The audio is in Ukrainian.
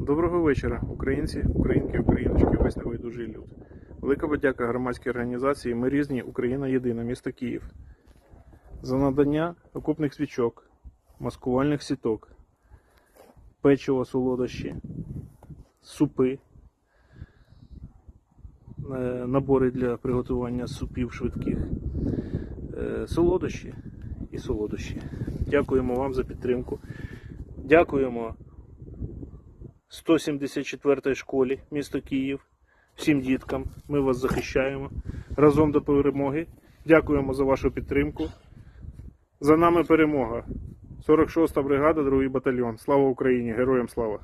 Доброго вечора, українці, українки, україночки, весь небайдужий люд. Велика подяка громадській організації Ми різні, Україна єдина, місто Київ. За надання окупних свічок, маскувальних сіток, печиво солодощі, супи, е, набори для приготування супів швидких, е, солодощі і солодощі. Дякуємо вам за підтримку. Дякуємо 174 школі місто Київ. Всім діткам. Ми вас захищаємо. Разом до перемоги. Дякуємо за вашу підтримку. За нами перемога. 46-та бригада, 2 батальйон. Слава Україні! Героям слава!